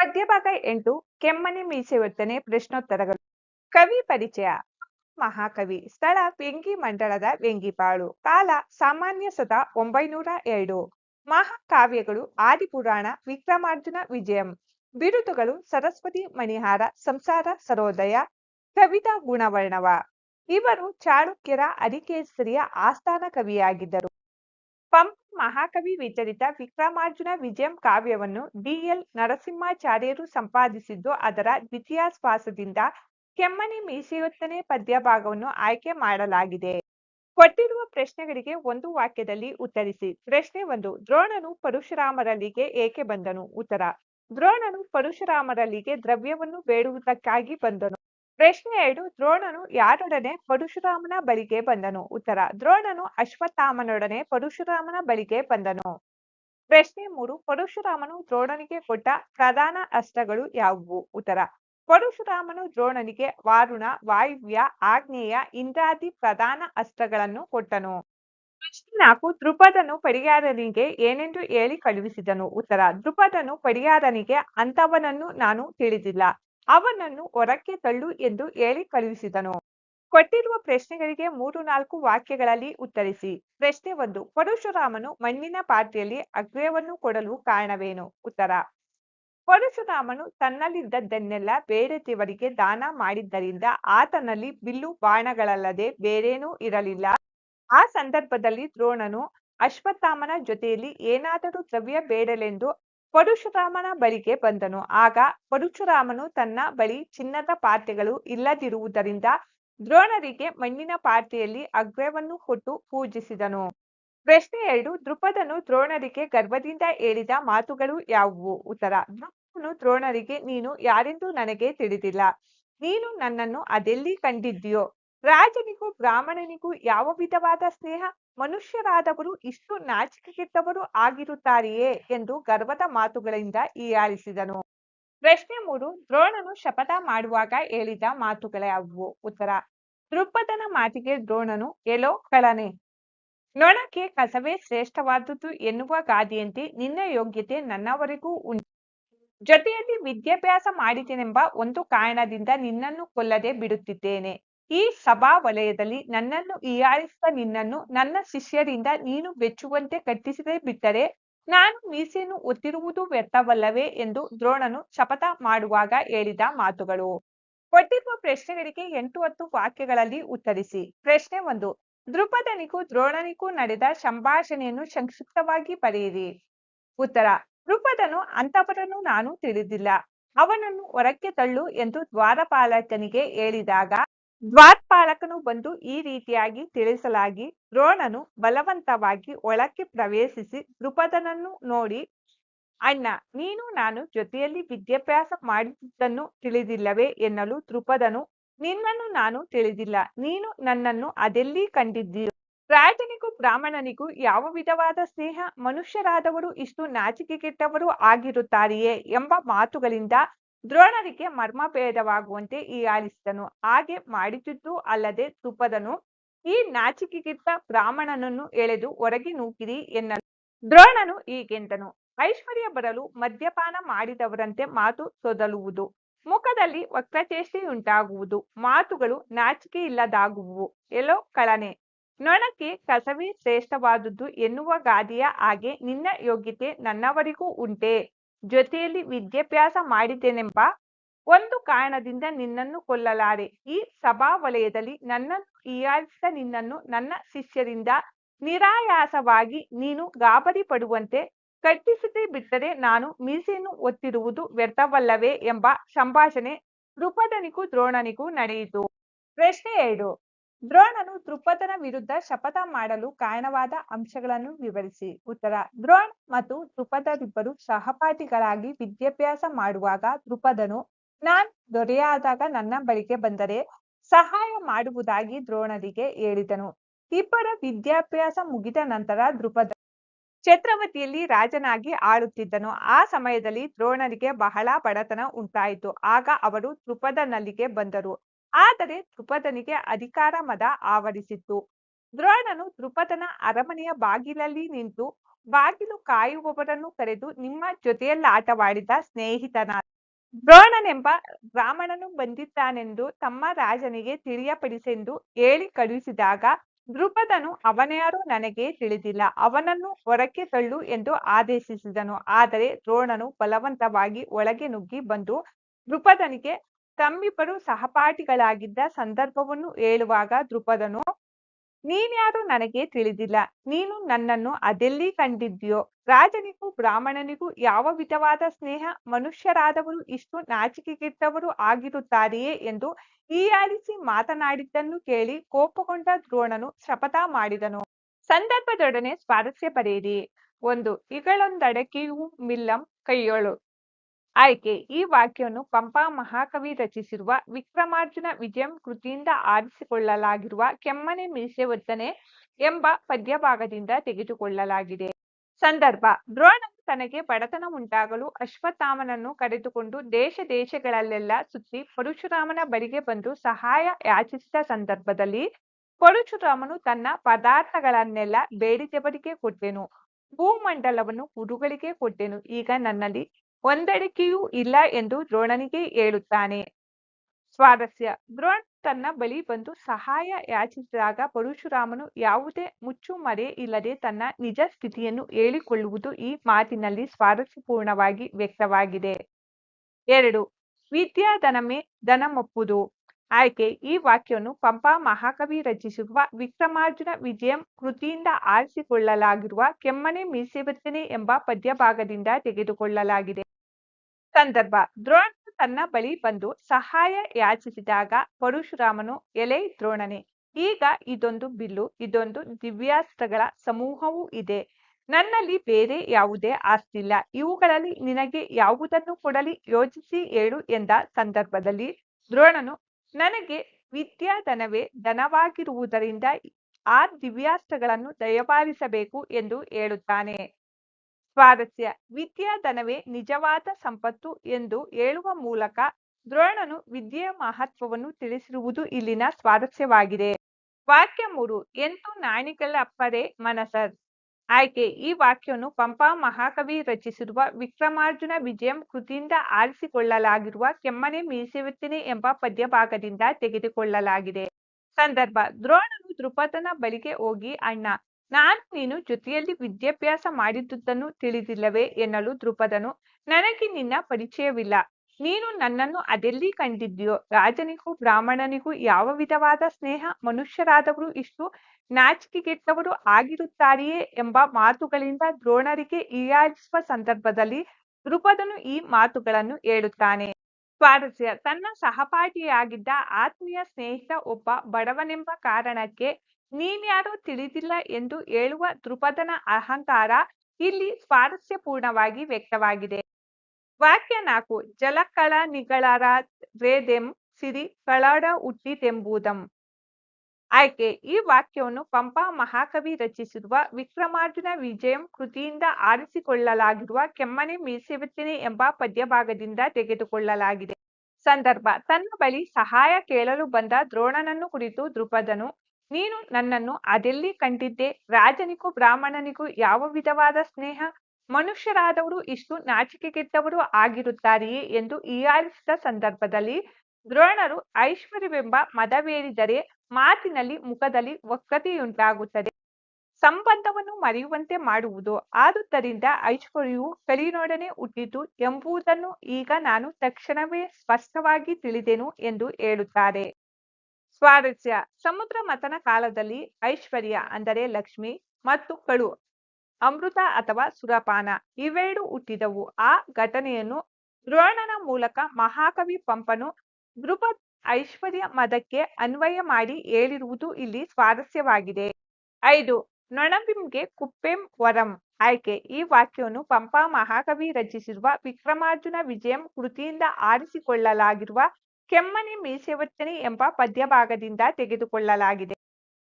ಪದ್ಯಭಾಗ ಎಂಟು, ಕೆಮ್ಮನೆ ವರ್ತನೆ ಪ್ರಶ್ನೋತ್ತರಗಳು. ಕವಿ ಪರಿಚಯ. ಮಹಾಕವಿ. ಸ್ಥಳ ವೆಂಗಿ ಮಂಡಳದ ವೆಂಗಿಪಾಳು ಕಾಲ ಸಾಮಾನ್ಯ ಸದ ಒಂಬೈನೂರ ಎರಡು. ಮಹಾಕಾವ್ಯಗಳು ಆದಿಪುರಾಣ, ವಿಕ್ರಮಾರ್ಜುನ, ವಿಜಯಂ. ಬಿರುದುಗಳು ಸರಸ್ವತಿ ಮಣಿಹಾರ, ಸಂಸಾರ ಸರೋದಯ, ಕವಿತಾ ಗುಣವರ್ಣವ. ಇವರು ಚಾಳುಕ್ಯರ ಅರಿಕೇಸರಿಯ ಆಸ್ಥಾನ ಕವಿಯಾಗಿದ್ದರು. ಪಂಪ ಮಹಾಕವಿ ವಿಚರಿತ ವಿಕ್ರಮಾರ್ಜುನ ವಿಜಯಂ ಕಾವ್ಯವನ್ನು ಡಿಎಲ್ ನರಸಿಂಹಾಚಾರ್ಯರು ಸಂಪಾದಿಸಿದ್ದು ಅದರ ದ್ವಿತೀಯಾಶ್ವಾಸದಿಂದ ಕೆಮ್ಮನೆ ಮೀಸೆಯೊತ್ತನೆ ಪದ್ಯ ಭಾಗವನ್ನು ಆಯ್ಕೆ ಮಾಡಲಾಗಿದೆ. ಕೊಟ್ಟಿರುವ ಪ್ರಶ್ನೆಗಳಿಗೆ ಒಂದು ವಾಕ್ಯದಲ್ಲಿ ಉತ್ತರಿಸಿ. ಪ್ರಶ್ನೆ ಒಂದು, ದ್ರೋಣನು ಪರಶುರಾಮರಲ್ಲಿಗೆ ಏಕೆ ಬಂದನು? ಉತ್ತರ, ದ್ರೋಣನು ಪರಶುರಾಮರಲ್ಲಿಗೆ ದ್ರವ್ಯವನ್ನು ಬೇಡುವುದಕ್ಕಾಗಿ ಬಂದನು. ಪ್ರಶ್ನೆ ಎರಡು, ದ್ರೋಣನು ಯಾರೊಡನೆ ಪರಶುರಾಮನ ಬಳಿಗೆ ಬಂದನು? ಉತ್ತರ, ದ್ರೋಣನು ಅಶ್ವತ್ಥಾಮನೊಡನೆ ಪರಶುರಾಮನ ಬಳಿಗೆ ಬಂದನು. ಪ್ರಶ್ನೆ ಮೂರು, ಪರಶುರಾಮನು ದ್ರೋಣನಿಗೆ ಕೊಟ್ಟ ಪ್ರಧಾನ ಅಸ್ತ್ರಗಳು ಯಾವುವು? ಉತ್ತರ, ಪರಶುರಾಮನು ದ್ರೋಣನಿಗೆ ವಾರುಣ, ವಾಯುವ್ಯ, ಆಗ್ನೇಯ, ಇಂದ್ರಾದಿ ಪ್ರಧಾನ ಅಸ್ತ್ರಗಳನ್ನು ಕೊಟ್ಟನು. ಪ್ರಶ್ನೆ ನಾಲ್ಕು ದೃಪದನು ಪಡಿಯಾರನಿಗೆ ಏನೆಂದು ಹೇಳಿ ಕಳುಹಿಸಿದನು? ಉತ್ತರ ದೃಪದನು ಪಡಿಯಾರನಿಗೆ ಅಂತವನನ್ನು ನಾನು ತಿಳಿದಿಲ್ಲ. ಅವನನ್ನು ಹೊರಕ್ಕೆ ತಳ್ಳು ಎಂದು ಹೇಳಿ ಕಳುಹಿಸಿದನು. ಕೊಟ್ಟಿರುವ ಪ್ರಶ್ನೆಗಳಿಗೆ ಮೂರು ನಾಲ್ಕು ವಾಕ್ಯಗಳಲ್ಲಿ ಉತ್ತರಿಸಿ. ಪ್ರಶ್ನೆ ಒಂದು, ಪರಶುರಾಮನು ಮಣ್ಣಿನ ಪಾತ್ರೆಯಲ್ಲಿ ಅಗ್ರಯವನ್ನು ಕೊಡಲು ಕಾರಣವೇನು? ಉತ್ತರ, ಪರಶುರಾಮನು ತನ್ನಲ್ಲಿದ್ದದ್ದನ್ನೆಲ್ಲ ಬೇರೆ ದೇವರಿಗೆ ದಾನ ಮಾಡಿದ್ದರಿಂದ ಆತನಲ್ಲಿ ಬಿಲ್ಲು ಬಾಣಗಳಲ್ಲದೆ ಬೇರೇನೂ ಇರಲಿಲ್ಲ. ಆ ಸಂದರ್ಭದಲ್ಲಿ ದ್ರೋಣನು ಅಶ್ವತ್ಥಾಮನ ಜೊತೆಯಲ್ಲಿ ಏನಾದರೂ ದ್ರವ್ಯ ಬೇಡಲೆಂದು ಪರಶುರಾಮನ ಬಳಿಗೆ ಬಂದನು. ಆಗ ಪರಶುರಾಮನು ತನ್ನ ಬಳಿ ಚಿನ್ನದ ಪಾತ್ರೆಗಳು ಇಲ್ಲದಿರುವುದರಿಂದ ದ್ರೋಣರಿಗೆ ಮಣ್ಣಿನ ಪಾತ್ರೆಯಲ್ಲಿ ಅಗ್ರವನ್ನು ಕೊಟ್ಟು ಪೂಜಿಸಿದನು. ಪ್ರಶ್ನೆ ಎರಡು ದೃಪದನು ದ್ರೋಣರಿಗೆ ಗರ್ಭದಿಂದ ಹೇಳಿದ ಮಾತುಗಳು ಯಾವುವು? ಉತ್ತರ ದೃಪನು ದ್ರೋಣರಿಗೆ, ನೀನು ಯಾರೆಂದು ನನಗೆ ತಿಳಿದಿಲ್ಲ. ನೀನು ನನ್ನನ್ನು ಅದೆಲ್ಲಿ ಕಂಡಿದ್ದೀಯೋ? ರಾಜನಿಗೂ ಬ್ರಾಹ್ಮಣನಿಗೂ ಯಾವ ವಿಧವಾದ ಸ್ನೇಹ? ಮನುಷ್ಯರಾದವರು ಇಷ್ಟು ನಾಚಿಕೆಗೆಟ್ಟವರು ಆಗಿರುತ್ತಾರೆಯೇ ಎಂದು ಗರ್ವದ ಮಾತುಗಳಿಂದ ಹೀಯಾಳಿಸಿದನು ಪ್ರಶ್ನೆ ಮೂರು, ದ್ರೋಣನು ಶಪಥ ಮಾಡುವಾಗ ಹೇಳಿದ ಮಾತುಗಳಾವುವು ಉತ್ತರ ದೃಪದನ ಮಾತಿಗೆ ದ್ರೋಣನು ಎಲೋ ಕಳನೆ ನೊಣಕ್ಕೆ ಕಸವೇ ಶ್ರೇಷ್ಠವಾದುದು ಎನ್ನುವ ಗಾದಿಯಂತೆ ನಿನ್ನ ಯೋಗ್ಯತೆ ನನ್ನವರೆಗೂ ಉಂಟು. ಜೊತೆಯಲ್ಲಿ ವಿದ್ಯಾಭ್ಯಾಸ ಮಾಡಿದೆನೆಂಬ ಒಂದು ಕಾರಣದಿಂದ ನಿನ್ನನ್ನು ಕೊಲ್ಲದೆ ಬಿಡುತ್ತಿದ್ದೇನೆ. ಈ ಸಭಾ ವಲಯದಲ್ಲಿ ನನ್ನನ್ನು ಹೀಯಾಳಿಸಿದ ನಿನ್ನನ್ನು ನನ್ನ ಶಿಷ್ಯರಿಂದ ನೀನು ಬೆಚ್ಚುವಂತೆ ಕಟ್ಟಿಸದೆ ಬಿಟ್ಟರೆ ನಾನು ಮೀಸೆಯನ್ನು ಒತ್ತಿರುವುದು ವ್ಯರ್ಥವಲ್ಲವೇ ಎಂದು ದ್ರೋಣನು ಶಪಥ ಮಾಡುವಾಗ ಹೇಳಿದ ಮಾತುಗಳು. ಕೊಟ್ಟಿರುವ ಪ್ರಶ್ನೆಗಳಿಗೆ ಎಂಟು ಹತ್ತು ವಾಕ್ಯಗಳಲ್ಲಿ ಉತ್ತರಿಸಿ. ಪ್ರಶ್ನೆ ಒಂದು ದೃಪದನಿಗೂ ದ್ರೋಣನಿಗೂ ನಡೆದ ಸಂಭಾಷಣೆಯನ್ನು ಸಂಕ್ಷಿಪ್ತವಾಗಿ ಬರೆಯಿರಿ. ಉತ್ತರ ದೃಪದನು ಅಂತವರನ್ನು ನಾನು ತಿಳಿದಿಲ್ಲ. ಅವನನ್ನು ಹೊರಕ್ಕೆ ತಳ್ಳು ಎಂದು ದ್ವಾರಪಾಲಕನಿಗೆ ಹೇಳಿದಾಗ ದ್ವಾರಪಾಲಕನು ಬಂದು ಈ ರೀತಿಯಾಗಿ ತಿಳಿಸಲಾಗಿ, ದ್ರೋಣನು ಬಲವಂತವಾಗಿ ಒಳಕ್ಕೆ ಪ್ರವೇಶಿಸಿ ದೃಪದನನ್ನು ನೋಡಿ, ಅಣ್ಣ, ನೀನು ನಾನು ಜೊತೆಯಲ್ಲಿ ವಿದ್ಯಾಭ್ಯಾಸ ಮಾಡಿದ್ದನ್ನು ತಿಳಿದಿಲ್ಲವೇ? ಎನ್ನಲು ದೃಪದನು ನಿನ್ನನ್ನು ನಾನು ತಿಳಿದಿಲ್ಲ. ನೀನು ನನ್ನನ್ನು ಅದೆಲ್ಲಿ ಕಂಡಿದ್ದೀ ರಾಜನಿಗೂ ಬ್ರಾಹ್ಮಣನಿಗೂ ಯಾವ ವಿಧವಾದ ಸ್ನೇಹ, ಮನುಷ್ಯರಾದವರು ಇಷ್ಟು ನಾಚಿಕೆಗೆಟ್ಟವರು ಆಗಿರುತ್ತಾರೆಯೇ ಎಂಬ ಮಾತುಗಳಿಂದ ದ್ರೋಣರಿಗೆ ಮರ್ಮಭೇದವಾಗುವಂತೆ ಆಲಿಸಿದನು. ಹಾಗೆ ಮಾಡಿದುದು ಅಲ್ಲದೆ ತುಪದನು ಈ ನಾಚಿಕೆಗಿದ್ದ ಬ್ರಾಹ್ಮಣನನ್ನು ಎಳೆದು ಹೊರಗೆ ನೂಕಿರಿ ಎನ್ನ ದ್ರೋಣನು ಹೀಗೆಂದನು, ಐಶ್ವರ್ಯ ಬರಲು ಮದ್ಯಪಾನ ಮಾಡಿದವರಂತೆ ಮಾತು ಸೊದಲುವುದು. ಮುಖದಲ್ಲಿ ವಕ್ರಚೇಷ್ಟೆಯುಂಟಾಗುವುದು. ಮಾತುಗಳು ನಾಚಿಕೆ ಇಲ್ಲದಾಗುವು ಎಲ್ಲೋ ಕಳನೆ. ನೊಣಕ್ಕೆ ಕಸವೇ ಶ್ರೇಷ್ಠವಾದುದು ಎನ್ನುವ ಗಾದಿಯ ಹಾಗೆ ನಿನ್ನ ಯೋಗ್ಯತೆ ನನ್ನವರಿಗೂ ಉಂಟೆ. ಜೊತೆಯಲ್ಲಿ ವಿದ್ಯಾಭ್ಯಾಸ ಮಾಡಿದ್ದೇನೆಂಬ ಒಂದು ಕಾರಣದಿಂದ ನಿನ್ನನ್ನು ಕೊಲ್ಲಲಾರೆ ಈ ಸಭಾ ವಲಯದಲ್ಲಿ ನನ್ನನ್ನು ಹೀಯಾಳಿಸಿದ ನಿನ್ನನ್ನು ನನ್ನ ಶಿಷ್ಯರಿಂದ ನಿರಾಯಾಸವಾಗಿ ನೀನು ಗಾಬರಿ ಪಡುವಂತೆ ಕಟ್ಟಿಸದೆ ಬಿಟ್ಟರೆ ನಾನು ಮೀಸೆಯನ್ನು ಒತ್ತಿರುವುದು ವ್ಯರ್ಥವಲ್ಲವೇ ಎಂಬ ಸಂಭಾಷಣೆ ದೃಪದನಿಗೂ ದ್ರೋಣನಿಗೂ ನಡೆಯಿತು. ಪ್ರಶ್ನೆ ಎರಡು. ದ್ರೋಣನು ದೃಪದನ ವಿರುದ್ಧ ಶಪಥ ಮಾಡಲು ಕಾರಣವಾದ ಅಂಶಗಳನ್ನು ವಿವರಿಸಿ. ಉತ್ತರ, ದ್ರೋಣ್ ಮತ್ತು ದೃಪದರಿಬ್ಬರು ಸಹಪಾಠಿಗಳಾಗಿ ವಿದ್ಯಾಭ್ಯಾಸ ಮಾಡುವಾಗ ದೃಪದನು, ನಾನ್ ದೊರೆಯಾದಾಗ ನನ್ನ ಬಳಿಗೆ ಬಂದರೆ ಸಹಾಯ ಮಾಡುವುದಾಗಿ ದ್ರೋಣರಿಗೆ ಹೇಳಿದನು. ಇಬ್ಬರ ವಿದ್ಯಾಭ್ಯಾಸ ಮುಗಿದ ನಂತರ ದೃಪದ ಛತ್ರವತಿಯಲ್ಲಿ ರಾಜನಾಗಿ ಆಳುತ್ತಿದ್ದನು. ಆ ಸಮಯದಲ್ಲಿ ದ್ರೋಣರಿಗೆ ಬಹಳ ಬಡತನ ಉಂಟಾಯಿತು. ಆಗ ಅವರು ದೃಪದನಲ್ಲಿಗೆ ಬಂದರು. ಆದರೆ ದೃಪದನಿಗೆ ಅಧಿಕಾರ ಮದ ಆವರಿಸಿತ್ತು. ದ್ರೋಣನು ದೃಪದನ ಅರಮನೆಯ ಬಾಗಿಲಲ್ಲಿ ನಿಂತು ಬಾಗಿಲು ಕಾಯುವವರನ್ನು ಕರೆದು ನಿಮ್ಮ ಜೊತೆಯಲ್ಲಾಟವಾಡಿದ ಸ್ನೇಹಿತನ ದ್ರೋಣನೆಂಬ ಬ್ರಾಹ್ಮಣನು ಬಂದಿದ್ದಾನೆಂದು ತಮ್ಮ ರಾಜನಿಗೆ ತಿಳಿಯಪಡಿಸೆಂದು ಹೇಳಿ ಕಳುಹಿಸಿದಾಗ ದ್ರುಪದನು ಅವನ್ಯಾರೋ ನನಗೆ ತಿಳಿದಿಲ್ಲ, ಅವನನ್ನು ಹೊರಕ್ಕೆ ತಳ್ಳು ಎಂದು ಆದೇಶಿಸಿದನು. ಆದರೆ ದ್ರೋಣನು ಬಲವಂತವಾಗಿ ಒಳಗೆ ನುಗ್ಗಿ ಬಂದು ದೃಪದನಿಗೆ ತಮ್ಮಿಬ್ಬರು ಸಹಪಾಠಿಗಳಾಗಿದ್ದ ಸಂದರ್ಭವನ್ನು ಹೇಳುವಾಗ ದೃಪದನು ನೀನ್ಯಾರು ನನಗೆ ತಿಳಿದಿಲ್ಲ. ನೀನು ನನ್ನನ್ನು ಅದೆಲ್ಲಿ ಕಂಡಿದ್ಯೋ ರಾಜನಿಗೂ ಬ್ರಾಹ್ಮಣನಿಗೂ ಯಾವ ವಿಧವಾದ ಸ್ನೇಹ? ಮನುಷ್ಯರಾದವರು ಇಷ್ಟು ನಾಚಿಕೆಗೆಟ್ಟವರು ಆಗಿರುತ್ತಾರೆಯೇ? ಎಂದು ಹೀಯಾಳಿಸಿ ಮಾತನಾಡಿದ್ದನ್ನು ಕೇಳಿ ಕೋಪಗೊಂಡ ದ್ರೋಣನು ಶಪಥ ಮಾಡಿದನು. ಸಂದರ್ಭದೊಡನೆ ಸ್ವಾರಸ್ಯ ಬರೆಯಿರಿ ಒಂದು ಇಗಳೊಂದಡಕೆಯು ಮಿಲ್ಲಂ ಕೈಯೊಳು. ಆಯ್ಕೆ. ಈ ವಾಕ್ಯವನ್ನು ಪಂಪಾ ಮಹಾಕವಿ ರಚಿಸಿರುವ ವಿಕ್ರಮಾರ್ಜುನ ವಿಜಯಂ ಕೃತಿಯಿಂದ ಆರಿಸಿಕೊಳ್ಳಲಾಗಿರುವ ಕೆಮ್ಮನೆ ಮೀಸೆ ವರ್ತನೆ ಎಂಬ ಪದ್ಯಭಾಗದಿಂದ ತೆಗೆದುಕೊಳ್ಳಲಾಗಿದೆ. ಸಂದರ್ಭ. ದ್ರೋಣನು ತನಗೆ ಬಡತನ ಉಂಟಾಗಲು ಅಶ್ವತ್ಥಾಮನನ್ನು ಕರೆದುಕೊಂಡು ದೇಶ ದೇಶಗಳಲ್ಲೆಲ್ಲ ಸುತ್ತಿ ಪರಶುರಾಮನ ಬಳಿಗೆ ಬಂದು ಸಹಾಯ ಯಾಚಿಸಿದ ಸಂದರ್ಭದಲ್ಲಿ ಪರಶುರಾಮನು ತನ್ನ ಪದಾರ್ಥಗಳನ್ನೆಲ್ಲ ಬೇಡಿದವರಿಗೆ ಕೊಟ್ಟೆನು. ಭೂಮಂಡಲವನ್ನು ಗುರುಗಳಿಗೆ ಕೊಟ್ಟೆನು. ಈಗ ನನ್ನಲ್ಲಿ ಒಂದಡಿಕೆಯೂ ಇಲ್ಲ ಎಂದು ದ್ರೋಣನಿಗೆ ಹೇಳುತ್ತಾನೆ. ಸ್ವಾರಸ್ಯ. ದ್ರೋಣ್ ತನ್ನ ಬಳಿ ಬಂದು ಸಹಾಯ ಯಾಚಿಸಿದಾಗ ಪರಶುರಾಮನು ಯಾವುದೇ ಮುಚ್ಚುಮರೆ ಇಲ್ಲದೆ ತನ್ನ ನಿಜ ಸ್ಥಿತಿಯನ್ನು ಹೇಳಿಕೊಳ್ಳುವುದು ಈ ಮಾತಿನಲ್ಲಿ ಸ್ವಾರಸ್ಯಪೂರ್ಣವಾಗಿ ವ್ಯಕ್ತವಾಗಿದೆ. ಎರಡು. ವಿದ್ಯಾಧನಮೆ ಧನಮಪ್ಪುದು. ಆಯ್ಕೆ. ಈ ವಾಕ್ಯವನ್ನು ಪಂಪಾ ಮಹಾಕವಿ ರಚಿಸಿರುವ ವಿಕ್ರಮಾರ್ಜುನ ವಿಜಯಂ ಕೃತಿಯಿಂದ ಆರಿಸಿಕೊಳ್ಳಲಾಗಿರುವ ಕೆಮ್ಮನೆ ಮೀಸೆಬತ್ತನೆ ಎಂಬ ಪದ್ಯಭಾಗದಿಂದ ತೆಗೆದುಕೊಳ್ಳಲಾಗಿದೆ. ಸಂದರ್ಭ. ದ್ರೋಣ ತನ್ನ ಬಳಿ ಬಂದು ಸಹಾಯ ಯಾಚಿಸಿದಾಗ ಪರಶುರಾಮನು, ಎಲೆ ದ್ರೋಣನೆ, ಈಗ ಇದೊಂದು ಬಿಲ್ಲು, ಇದೊಂದು ದಿವ್ಯಾಸ್ತ್ರಗಳ ಸಮೂಹವೂ ಇದೆ. ನನ್ನಲ್ಲಿ ಬೇರೆ ಯಾವುದೇ ಆಸ್ತಿ ಇಲ್ಲ ಇವುಗಳಲ್ಲಿ ನಿನಗೆ ಯಾವುದನ್ನು ಕೊಡಲಿ? ಯೋಚಿಸಿ ಹೇಳು ಎಂದ ಸಂದರ್ಭದಲ್ಲಿ ದ್ರೋಣನು, ನನಗೆ ವಿದ್ಯಾಧನವೇ ಧನವಾಗಿರುವುದರಿಂದ ಆ ದಿವ್ಯಾಸ್ತ್ರಗಳನ್ನು ದಯಪಾಲಿಸಬೇಕು ಎಂದು ಹೇಳುತ್ತಾನೆ. ಸ್ವಾರಸ್ಯ ವಿದ್ಯಾಧನವೇ ನಿಜವಾದ ಸಂಪತ್ತು ಎಂದು ಹೇಳುವ ಮೂಲಕ ದ್ರೋಣನು ವಿದ್ಯೆಯ ಮಹತ್ವವನ್ನು ತಿಳಿಸಿರುವುದು ಇಲ್ಲಿನ ಸ್ವಾರಸ್ಯವಾಗಿದೆ ವಾಕ್ಯ ಮೂರು ಎಂಟು ನಾಣಿಗಳಪ್ಪರೆ ಮನಸರ್? ಆಯ್ಕೆ, ಈ ವಾಕ್ಯವನ್ನು ಪಂಪಾ ಮಹಾಕವಿ ರಚಿಸಿರುವ ವಿಕ್ರಮಾರ್ಜುನ ವಿಜಯಂ ಕೃತಿಯಿಂದ ಆರಿಸಿಕೊಳ್ಳಲಾಗಿರುವ ಕೆಮ್ಮನೆ ಮೀಸೆವೆತ್ತಿನೆ ಎಂಬ ಪದ್ಯಭಾಗದಿಂದ ತೆಗೆದುಕೊಳ್ಳಲಾಗಿದೆ. ಸಂದರ್ಭ, ದ್ರೋಣನು ದೃಪದನ ಬಳಿಗೆ ಹೋಗಿ, ಅಣ್ಣ ನಾನು ನೀನು ಜೊತೆಯಲ್ಲಿ ವಿದ್ಯಾಭ್ಯಾಸ ಮಾಡಿದ್ದುದನ್ನು ತಿಳಿದಿಲ್ಲವೇ ಎನ್ನಲು ದ್ರುಪದನು ನನಗೆ ನಿನ್ನ ಪರಿಚಯವಿಲ್ಲ. ನೀನು ನನ್ನನ್ನು ಅದೆಲ್ಲಿ ಕಂಡಿದ್ಯೋ ರಾಜನಿಗೂ ಬ್ರಾಹ್ಮಣನಿಗೂ ಯಾವ ವಿಧವಾದ ಸ್ನೇಹ? ಮನುಷ್ಯರಾದವರು ಇಷ್ಟು ನಾಚಿಕೆಗೆಟ್ಟವರು ಆಗಿರುತ್ತಾರೆಯೇ ಎಂಬ ಮಾತುಗಳಿಂದ ದ್ರೋಣರಿಗೆ ಹೀಯಾಳಿಸುವ ಸಂದರ್ಭದಲ್ಲಿ ದೃಪದನು ಈ ಮಾತುಗಳನ್ನು ಹೇಳುತ್ತಾನೆ. ಸ್ವಾರಸ್ಯ, ತನ್ನ ಸಹಪಾಠಿಯಾಗಿದ್ದ ಆತ್ಮೀಯ ಸ್ನೇಹಿತ ಒಬ್ಬ ಬಡವನೆಂಬ ಕಾರಣಕ್ಕೆ ನೀನ್ಯಾರೋ ತಿಳಿದಿಲ್ಲ ಎಂದು ಹೇಳುವ ದೃಪದನ ಅಹಂಕಾರ ಇಲ್ಲಿ ಸ್ವಾರಸ್ಯಪೂರ್ಣವಾಗಿ ವ್ಯಕ್ತವಾಗಿದೆ. ವಾಕ್ಯ ನಾಲ್ಕು ಜಲಕಳ ನಿಗಳರ ರೇದೆಂ ಸಿರಿ ಕಳಡ ಹುಟ್ಟಿತೆಂಬುದಂ ಆಯ್ಕೆ, ಈ ವಾಕ್ಯವನ್ನು ಪಂಪ ಮಹಾಕವಿ ರಚಿಸಿರುವ ವಿಕ್ರಮಾರ್ಜುನ ವಿಜಯಂ ಕೃತಿಯಿಂದ ಆರಿಸಿಕೊಳ್ಳಲಾಗಿರುವ ಕೆಮ್ಮನೆ ಮೀಸೆವತ್ತಿನಿ ಎಂಬ ಪದ್ಯಭಾಗದಿಂದ ತೆಗೆದುಕೊಳ್ಳಲಾಗಿದೆ. ಸಂದರ್ಭ, ತನ್ನ ಬಳಿ ಸಹಾಯ ಕೇಳಲು ಬಂದ ದ್ರೋಣನನ್ನು ಕುರಿತು ದೃಪದನು ನೀನು ನನ್ನನ್ನು ಅದೆಲ್ಲಿ ಕಂಡಿದ್ದೆ? ರಾಜನಿಗೂ ಬ್ರಾಹ್ಮಣನಿಗೂ ಯಾವ ವಿಧವಾದ ಸ್ನೇಹ? ಮನುಷ್ಯರಾದವರು ಇಷ್ಟು ನಾಚಿಕೆಗೆದ್ದವರು ಆಗಿರುತ್ತಾರೆಯೇ ಎಂದು ಹೀಯಾಳಿಸಿದ ಸಂದರ್ಭದಲ್ಲಿ ದ್ರೋಣರು ಐಶ್ವರ್ಯವೆಂಬ ಮದವೇರಿದರೆ ಮಾತಿನಲ್ಲಿ ಮುಖದಲ್ಲಿ ವಕ್ರತೆಯುಂಟಾಗುತ್ತದೆ. ಸಂಬಂಧವನ್ನು ಮರೆಯುವಂತೆ ಮಾಡುವುದು. ಆದುದರಿಂದ ಐಶ್ವರ್ಯವು ಕಲಿನೊಡನೆ ಹುಟ್ಟಿತು ಎಂಬುದನ್ನು ಈಗ ನಾನು ತಕ್ಷಣವೇ ಸ್ಪಷ್ಟವಾಗಿ ತಿಳಿದೆನು ಎಂದು ಹೇಳುತ್ತಾರೆ. ಸ್ವಾರಸ್ಯ. ಸಮುದ್ರ ಮಥನ ಕಾಲದಲ್ಲಿ ಐಶ್ವರ್ಯ ಅಂದರೆ ಲಕ್ಷ್ಮಿ ಮತ್ತು ಕಳು ಅಮೃತ ಅಥವಾ ಸುರಪಾನ ಇವೆರಡು ಹುಟ್ಟಿದವು. ಆ ಘಟನೆಯನ್ನು ದ್ರೋಣನ ಮೂಲಕ ಮಹಾಕವಿ ಪಂಪನು ದೃಪದ್ ಐಶ್ವರ್ಯ ಮದಕ್ಕೆ ಅನ್ವಯ ಮಾಡಿ ಹೇಳಿರುವುದು ಇಲ್ಲಿ ಸ್ವಾರಸ್ಯವಾಗಿದೆ. ಐದು, ನೊಣಬಿಂಗೆ ಕುಪ್ಪೆಂ ವರಂ ಆಯ್ಕೆ. ಈ ವಾಕ್ಯವನ್ನು ಪಂಪ ಮಹಾಕವಿ ರಚಿಸಿರುವ ವಿಕ್ರಮಾರ್ಜುನ ವಿಜಯಂ ಕೃತಿಯಿಂದ ಆರಿಸಿಕೊಳ್ಳಲಾಗಿರುವ ಕೆಮ್ಮನೆ ಮೀಸೆವಚ್ಚನೆ ಎಂಬ ಪದ್ಯಭಾಗದಿಂದ ತೆಗೆದುಕೊಳ್ಳಲಾಗಿದೆ.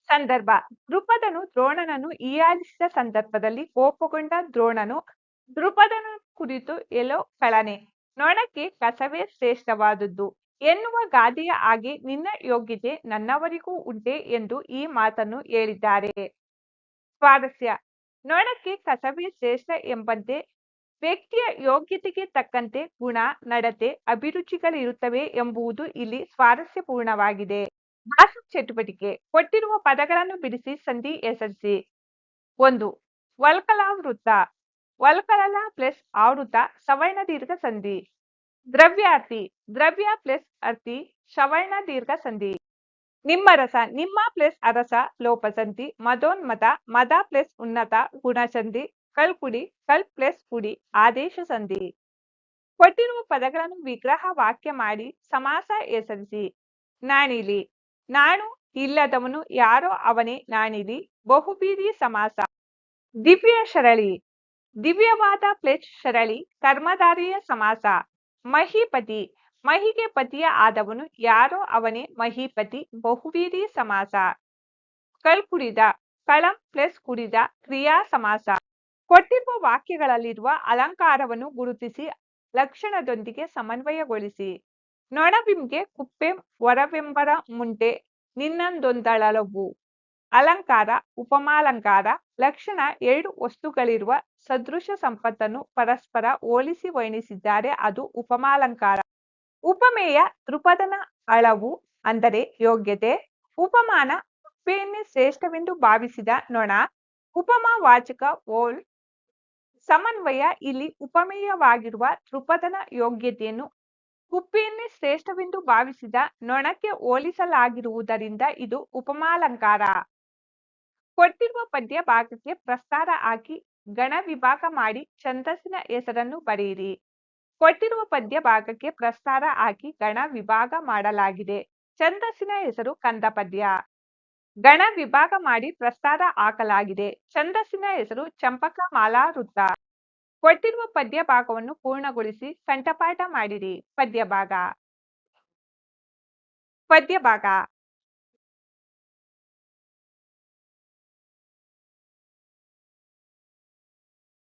ಸಂದರ್ಭ ದೃಪದನು ದ್ರೋಣನನ್ನು ಹೀಯಾಳಿಸಿದ ಸಂದರ್ಭದಲ್ಲಿ ಕೋಪಗೊಂಡ ದ್ರೋಣನು ದೃಪದನ ಕುರಿತು ಎಲೋ ಕಳನೆ, ನೊಣಕ್ಕೆ ಕಸವೇ ಶ್ರೇಷ್ಠವಾದದ್ದು, ಎನ್ನುವ ಗಾದೆಯ ಹಾಗೆ ನಿನ್ನ ಯೋಗ್ಯತೆ ನನ್ನವರಿಗೂ ಉಂಟೆ ಎಂದು ಈ ಮಾತನ್ನು ಹೇಳಿದ್ದಾರೆ. ಸ್ವಾರಸ್ಯ, ನೊಣಕ್ಕೆ ಕಸವೇ ಶ್ರೇಷ್ಠ ಎಂಬಂತೆ ವ್ಯಕ್ತಿಯ ಯೋಗ್ಯತೆಗೆ ತಕ್ಕಂತೆ ಗುಣ, ನಡತೆ, ಅಭಿರುಚಿಗಳಿರುತ್ತವೆ ಎಂಬುದು ಇಲ್ಲಿ ಸ್ವಾರಸ್ಯಪೂರ್ಣವಾಗಿದೆ. ಭಾಷಾ ಚಟುವಟಿಕೆ, ಕೊಟ್ಟಿರುವ ಪದಗಳನ್ನು ಬಿಡಿಸಿ ಸಂಧಿ ಹೆಸರಿಸಿ ಒಂದು ವಲ್ಕಲಾವೃತ್ತ ವಲ್ಕಲಲ ಪ್ಲಸ್ ಆವೃತ ಸವರ್ಣ ದೀರ್ಘ ಸಂಧಿ. ದ್ರವ್ಯಾರ್ಥಿ, ದ್ರವ್ಯ ಪ್ಲಸ್ ಅರ್ಥಿ ಸವರ್ಣ ದೀರ್ಘ ಸಂಧಿ. ನಿಮ್ಮ ರಸ, ನಿಮ್ಮ ಪ್ಲಸ್ ಅರಸ, ಲೋಪಸಂಧಿ, ಮದೋನ್ಮತ, ಮದ ಪ್ಲಸ್ ಉನ್ನತ, ಗುಣಸಂಧಿ. ಕಲ್ಕುಡಿ ಕಲ್ ಪ್ಲಸ್ ಕುಡಿ ಆದೇಶ ಸಂಧಿ ಕೊಟ್ಟಿರುವ ಪದಗಳನ್ನು ವಿಗ್ರಹ ವಾಕ್ಯ ಮಾಡಿ ಸಮಾಸ ಹೆಸರಿಸಿ ನಾಣಿಲಿ ನಾಣು ಇಲ್ಲದವನು ಯಾರೋ ಅವನೇ ನಾಣಿಲಿ ಬಹುಬೀದಿ ಸಮಾಸ ದಿವ್ಯ ಶರಳಿ ದಿವ್ಯವಾದ ಪ್ಲಸ್ ಶರಳಿ ಕರ್ಮಧಾರಿಯ ಸಮಾಸ ಮಹಿಪತಿ ಮಹಿಗೆ ಪತಿಯ ಆದವನು ಯಾರೋ ಅವನೇ ಮಹಿಪತಿ ಬಹುವೀದಿ ಸಮಾಸ ಕಲ್ ಕುಡಿದ ಕಳಂ ಪ್ಲಸ್ ಕುಡಿದ ಕ್ರಿಯಾ ಸಮಾಸ ಕೊಟ್ಟಿರುವ ವಾಕ್ಯಗಳಲ್ಲಿರುವ ಅಲಂಕಾರವನ್ನು ಗುರುತಿಸಿ, ಲಕ್ಷಣದೊಂದಿಗೆ ಸಮನ್ವಯಗೊಳಿಸಿ. ನೊಣಬಿಂಗೆ ಕುಪ್ಪೆ, ವರವೆಂಬರ ಮುಂಟೆ ನಿನ್ನೊಂದೊಂದಳವು ಅಲಂಕಾರ, ಉಪಮಾಲಂಕಾರ, ಲಕ್ಷಣ ಎರಡು ವಸ್ತುಗಳಿರುವ ಸದೃಶ ಸಂಪತ್ತನ್ನು ಪರಸ್ಪರ ಹೋಲಿಸಿ ವರ್ಣಿಸಿದ್ದಾರೆ, ಅದು ಉಪಮಾಲಂಕಾರ. ಉಪಮೇಯ ದೃಪದನ ಅಳವು ಅಂದರೆ ಯೋಗ್ಯತೆ. ಉಪಮಾನ ಕುಪ್ಪೆಯನ್ನೇ ಶ್ರೇಷ್ಠವೆಂದು ಭಾವಿಸಿದ ನೊಣ. ಉಪಮಾ ವಾಚಕ ಓಲ್ ಸಮನ್ವಯ ಇಲ್ಲಿ ಉಪಮೇಯವಾಗಿರುವ ದೃಪದನ ಯೋಗ್ಯತೆಯನ್ನು ಕುಪ್ಪಿಯನ್ನೇ ಶ್ರೇಷ್ಠವೆಂದು ಭಾವಿಸಿದ ನೊಣಕ್ಕೆ ಹೋಲಿಸಲಾಗಿರುವುದರಿಂದ ಇದು ಉಪಮಾಲಂಕಾರ. ಕೊಟ್ಟಿರುವ ಪದ್ಯ ಭಾಗಕ್ಕೆ ಪ್ರಸ್ತಾರ ಹಾಕಿ ಗಣ ವಿಭಾಗ ಮಾಡಿ ಛಂದಸ್ಸಿನ ಹೆಸರನ್ನು ಬರೆಯಿರಿ. ಕೊಟ್ಟಿರುವ ಪದ್ಯ ಭಾಗಕ್ಕೆ ಪ್ರಸ್ತಾರ ಹಾಕಿ ಗಣ ವಿಭಾಗ ಮಾಡಲಾಗಿದೆ. ಛಂದಸ್ಸಿನ ಹೆಸರು ಕಂದ ಪದ್ಯ ಗಣ ವಿಭಾಗ ಮಾಡಿ ಪ್ರಸ್ತಾರ ಹಾಕಲಾಗಿದೆ. ಛಂದಸ್ಸಿನ ಹೆಸರು ಚಂಪಕ ಮಾಲಾ ವೃತ್ತ. ಕೊಟ್ಟಿರುವ ಪದ್ಯ ಭಾಗವನ್ನು ಪೂರ್ಣಗೊಳಿಸಿ ಕಂಠಪಾಠ ಮಾಡಿರಿ. ಪದ್ಯ ಭಾಗ. ಪದ್ಯ ಭಾಗ.